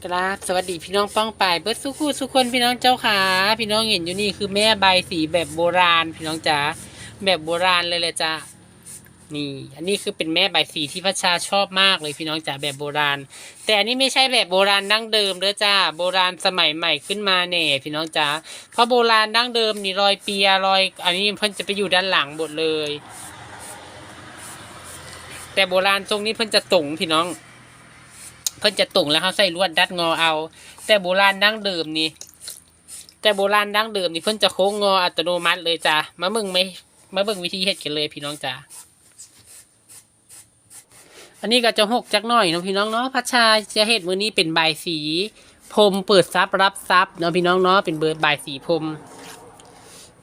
กราบสวัสดีพี่น้องป้องปายเบิร์ดสุขุสุคนพี่น้องเจ้าขาพี่น้องเห็นอยู่นี่คือแม่ใบสีแบบโบราณ พี่น้องจ๋าแบบโบราณเลยเลยจ้านี่ อันนี้คือเป็นแม่ใบสีที่พระชาชอบมากเลยพี่น้องจ๋าแบบโบราณ แต่อันนี้ไม่ใช่แบบโบราณดั้งเดิมเด้อจ้าโบราณสมัยใหม่ขึ้นมาแน่พี่น้องจ๋าเพราะโบราณดั้งเดิมนี่รอยเปียรอย อันนี้เพิ่นจะไปอยู่ด้านหลังหมดเลย แต่โบราณทรงนี้เพิ่นจะตรงพี่น้อง เพิ่นจะตรงแล้วเขาใส่ลวดดัดงอเอา แต่โบราณดั้งเดิมนี่แต่โบราณดั้งเดิมนี่เพิ่นจะโค้งงออัตโนมัติเลยจ้ะมาเบิ่งไหมมาเบิ่งวิธีเฮ็ดกันเลยพี่น้องจ้าอันนี้ก็จะหกจักหน่อยเนาะพี่น้องเนาะพัชชาจะเฮ็ดมือนี้เป็นใบายสีพรมเปิดซับรับซับเนาะพี่น้องเนาะเป็นเบอร์ใบายสีพรม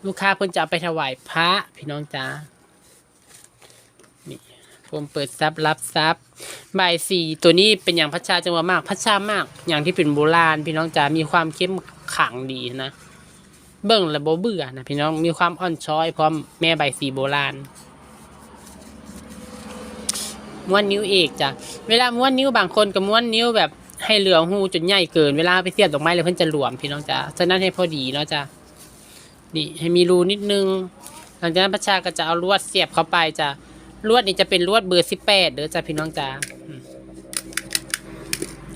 ลูกค้าเพิ่นจะไปถวายพระพี่น้องจ้านี่พรมเปิดซับรับซับ ใบสีตัวนี้เป็นอย่างพัชชาจังหวะมากพัชชามาก อย่างที่เป็นโบราณ พี่น้องจ๋ามีความเข้มขลังดีนะ เบิ่งแล้วบ่เบื่อนะพี่น้องมีความอ่อนช้อยพร้อมแม่ใบสีโบราณม้วนนิ้วเอกจ้ะเวลาม้วนนิ้วบางคนก็ม้วนนิ้วแบบให้เหลืองหูจนใหญ่เกิน เวลาไปเสียบดอกไม้เลยเพิ่นจะหลวมพี่น้องจ๋าฉะนั้นให้พอดีเนาะจ้ะนี่ให้มีรูนิดนึง หลังจากนั้นพัชชาก็จะเอาลวดเสียบเข้าไปจ้ะ ลวดนี่จะเป็นลวดเบอร์สิบแปดเด้อจ้ะพี่น้องจ้าอืม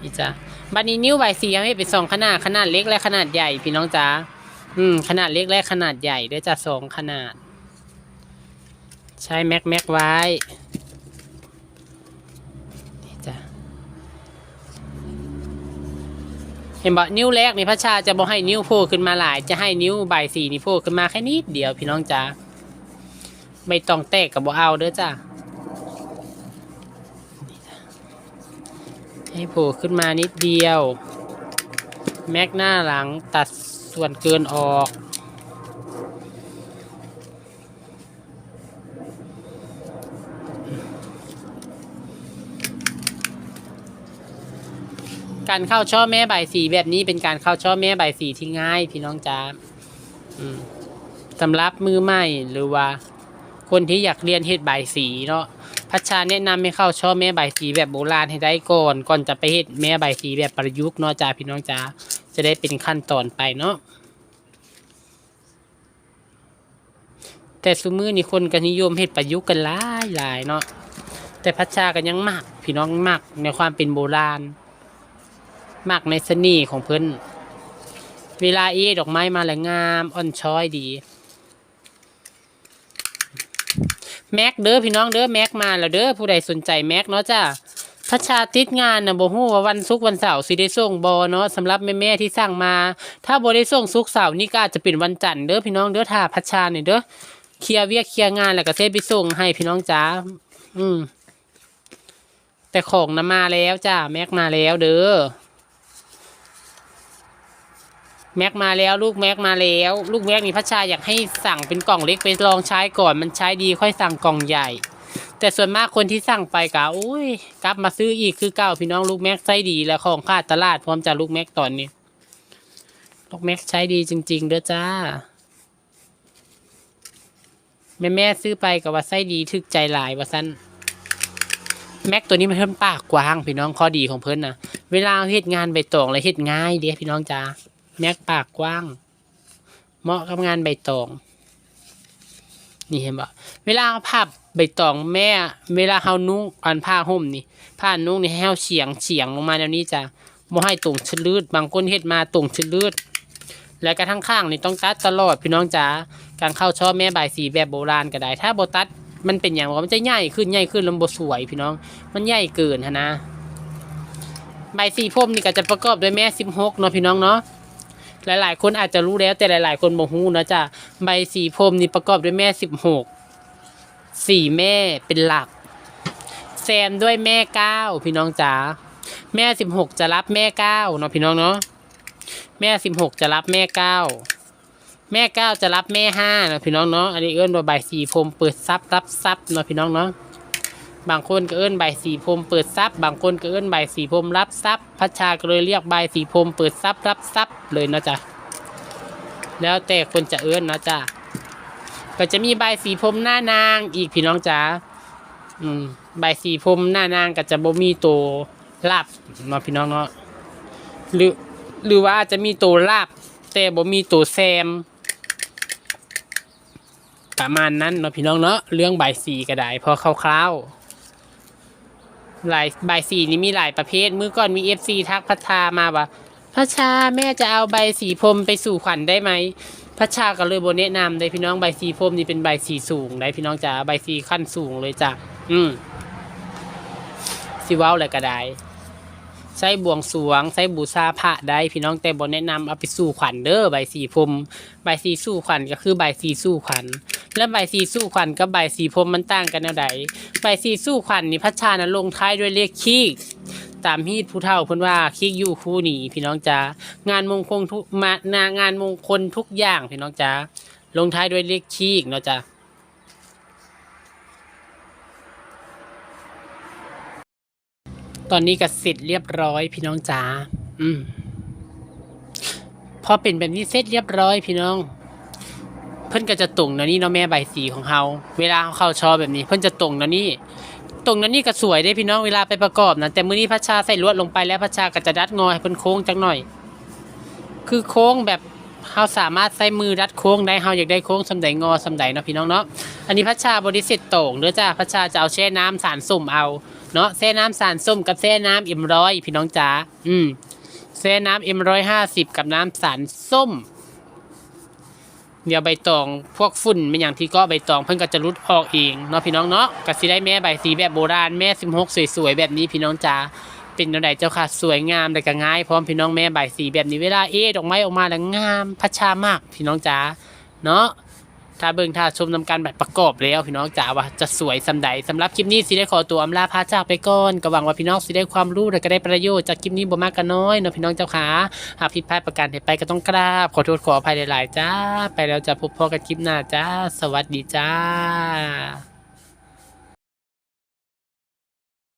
นี่จ้ะบัดนี้นิ้วใบสีให้เป็นสองขนาดขนาดเล็กและขนาดใหญ่พี่น้องจ้าอืมขนาดเล็กและขนาดใหญ่เด้อจ้ะสองขนาด ใช้แม็กแม็กไว้นี่จ้ะเห็นบอกนิ้วแรกนี่พระชาจะบอกให้นิ้วโผล่ขึ้นมาหลาย จะให้นิ้วใบสีนี่โผล่ขึ้นมาแค่นิดเดียวพี่น้องจ้า ไม่ต้องแตกกับบ่เอาเด้อจ้ะให้โผล่ขึ้นมานิดเดียว แม็กหน้าหลังตัดส่วนเกินออก การเข้าช่อแม่ใบสีแบบนี้เป็นการเข้าช่อแม่ใบสีที่ง่าย พี่น้องจ้าสำหรับมือใหม่หรือว่า คนที่อยากเรียนเฮ็ดใบสีเนาะพัชชาแนะนำให้เข้าช่อแม่ใบสีแบบโบราณให้ได้ก่อน ก่อนจะไปเฮ็ดแม่ใบสีแบบประยุกต์เนาะจ้าพี่น้องจ้าจะได้เป็นขั้นตอนไปเนาะแต่ซุมือนี่คนก็นิยมเฮ็ดประยุกต์กันหลายหลายเนาะแต่พัชชาก็ยังมักพี่น้องมักในความเป็นโบราณมักในเสน่ห์ของเพิ่นเวลาเอดอกไม้มาแล้วงามอ่อนช้อยดี แม็กเด้อพี่น้องเด้อแม็กมาแล้วเด้อผู้ใดสนใจแม็กเนาะจ้าพัชชาติดงานนะบ่ฮู้ว่าวันศุกร์วันเสาร์สิได้ส่งบ่เนาะสำหรับแม่ๆที่สั่งมา ถ้าบ่ได้ส่งศุกร์เสาร์นี่ก็อาจจะเป็นวันจันทร์เด้อพี่น้องเด้อถ้าพัชชาเนี่ยเด้อเคลียร์เวียกเคลียร์งานแล้วก็เซฟไปส่งให้พี่น้องจ้าอืมแต่ของนะมาแล้วจ้าแม็กมาแล้วเด้อ แม็กมาแล้วลูกแม็กมาแล้ว ลูกแม็กนี่พัชชาอยากให้สั่งเป็นกล่องเล็กไปลองใช้ก่อนมันใช้ดีค่อยสั่งกล่องใหญ่ แต่ส่วนมากคนที่สั่งไปกะโอ้ยกลับมาซื้ออีกคือเก่าพี่น้องลูกแม็กใช้ดีแล้วของขาดตลาดพร้อมจะลูกแม็กตอนนี้ ลูกแม็กใช้ดีจริง ๆเด้อจ้า แม่แม่ซื้อไปกับว่าไส้ดีถึกใจหลายว่าสั้นแม็กตัวนี้มันเพิ่มปากกว้างพี่น้องข้อดีของเพิ่นนะเวลาเฮ็ดงานใบตองแล้วเฮ็ดง่ายเด้พี่น้องจ้า แม็กปากกว้าง เหมาะกับงานใบตอง นี่เห็นบ่เวลาเราพับใบตองแม่ เวลาเฮานุ่งอันผ้าห่มนี่ ผ้านุ่งนี่ให้เฮาเฉียงเฉียงลงมาแนวนี้จ้ะบ่ให้ตรงชลืดบางคนเฮ็ดมาตรงชลืดแล้วก็ทั้งข้างนี่ต้องตัดตลอดพี่น้องจ๋าการเข้าช่อแม่ใบสีแบบโบราณก็ได้ ถ้าโบตัดมันเป็นอย่างว่ามันจะใหญ่ขึ้นใหญ่ขึ้นล้วบ่สวยพี่น้อง มันใหญ่เกินหั้นะใบสีพรมนี่ก็จะประกอบด้วยแม่16เนาะพี่น้องเนาะ หลายๆ คนอาจจะรู้แล้วแต่หลาย ๆ คนบ่ฮู้นะจ๊ะใบสีพรมนี่ประกอบด้วยแม่สิบหกสี่แม่เป็นหลักแซมด้วยแม่เก้าพี่น้องจ๋าแม่สิบหกจะรับแม่เก้าเนาะพี่น้องเนาะแม่สิบหกจะรับแม่เก้าแม่เก้าจะรับแม่ห้าเนาะพี่น้องเนาะอันนี้เอื้อนว่าใบสีพรมเปิดซับรับซับเนาะพี่น้องเนาะ บางคนก็เอื้อนใบสีพรมเปิดซับบางคนก็เอื้อนใบสีพรมรับซับพัชชาก็เลยเรียกใบสีพรมเปิดซับรับซับเลยเนาะจ๊ะแล้วแต่คนจะเอื้อนเนาะจ้ะก็จะมีใบสีพรมหน้านางอีกพี่น้องจ๋าอืมใบสีพรมหน้านางก็จะบ่มีตัวลับเนาะพี่น้องเนาะหรือหรือว่าอาจจะมีตัวลาบ แต่บ่มีตัวแซม ประมาณนั้นเนาะพี่น้องเนาะเรื่องใบสีก็ได้พอคร่าวๆ หลายใบสีนี่มีหลายประเภทเมื่อก่อนมีเอฟซีทักพัชชามาว่าพัชชาแม่จะเอาใบสีพรมไปสู่ขวัญได้ไหมพัชชาก็เลยบนแนะนำได้พี่น้องใบสีพรมนี่เป็นใบสีสูงได้พี่น้องจ๋าใบสีขั้นสูงเลยจ้ะอืมสิว้าอะไรก็ได้ใช้บวงสวงใช้บูชาพระได้ พี่น้องแต่บนแนะนำเอาไปสู่ขวัญเด้อใบสีพรมใบสีสู่ขวัญก็คือใบสีสู่ขวัญ และใบสีสู้ขวัญกับใบสีพรมมันต่างกันแนวใดใบสีสู้ขวัญนี่พัชชานะลงท้ายด้วยเลขคีกตามฮีดผู้เฒ่าเพิ่นว่าคีกอยู่คู่นีพี่น้องจ๋างานมงคลทุกมานางานมงคลทุกอย่างพี่น้องจ๋าลงท้ายด้วยเลขคีกเนาะจ้ะตอนนี้ก็เสร็จเรียบร้อยพี่น้องจ๋าอืมพอเป็นแบบนี้เสร็จเรียบร้อยพี่น้อง พิ่นก็จะตรงนะนี่เนาะแม่ใบสีของเฮาเวลาเขาเข้าชอแบบนี้ เพิ่นจะตรงนะนี่ตรงนะนี่ก็สวยได้พี่น้องเวลาไปประกอบนะแต่มื้อนี้พัชชาใส่ลวดลงไปแล้วพัชชาก็จะดัดงอให้เพิ่นโค้งจักหน่อย คือโค้งแบบเฮาสามารถใส่มือดัดโค้งได้เฮาอยากได้โค้งสำใดงอสำใดเนาะพี่น้องเนาะอันนี้พัชชาบริสิทธิ์ต่งเด้อจ้าพัชชาจะเอาแช่น้ำสารส้มเอาเนาะแช่น้ำสารส้มกับแช่น้ำเอ็มร้อยพี่น้องจ๋าอืมแช่น้ำเอ็มร้อยห้าสิบกับน้ำสารส้ม เดี๋ยวใบตองพวกฝุ่นเป็นอย่างที่ก็ใบตองเพิ่นก็จะรุดออกเองเนาะพี่น้องเนาะก็สิได้แม่ใบสีแบบโบราณแม่สิบหกสวยๆแบบนี้พี่น้องจ๋าเป็นจังไดเจ้าค่ะสวยงามแต่ก็ง่ายพร้อมพี่น้องแม่ใบสีแบบนี้เวลาเอดอกไม้ออกมาแล้วงามพัชชามากพี่น้องจ๋าเนาะ ถ้าเบิ่งถ้าชมนำการแบบประกอบแล้วพี่น้องจ๋าว่าจะสวยสำใดสำหรับคลิปนี้สิได้ขอตัวอำลาพาจากไปก่อนก็หวังว่าพี่น้องสิได้ความรู้และก็ได้ประโยชน์จากคลิปนี้บ่มากก็น้อยเนาะพี่น้องเจ้าขาหากผิดพลาดประการใดไปก็ต้องกราบขอโทษขออภัยหลายๆจ้า ไปแล้วจะพบพอกันคลิปหน้าจ้า สวัสดีจ้า